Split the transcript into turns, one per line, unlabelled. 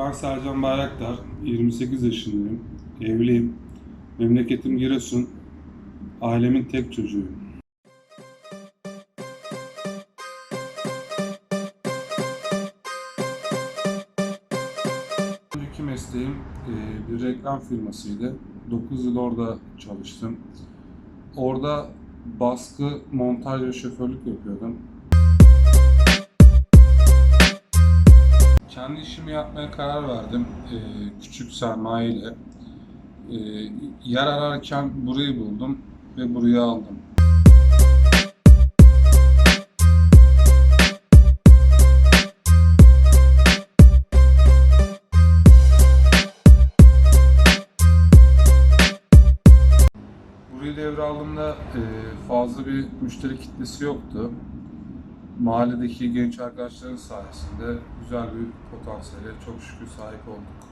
Ben Sercan Bayraktar, 28 yaşındayım, evliyim. Memleketim Giresun, ailemin tek çocuğuyum. Önceki mesleğim e, bir reklam firmasıydı. 9 yıl orada çalıştım. Orada baskı, montaj ve şoförlük yapıyordum. İşimi yapmaya karar verdim. Ee, küçük sermaye ile. Ee, yer ararken burayı buldum ve burayı aldım. Burayı devraldığımda e, fazla bir müşteri kitlesi yoktu. Mahalledeki genç arkadaşların sayesinde güzel bir potansiyele çok şükür sahip olduk.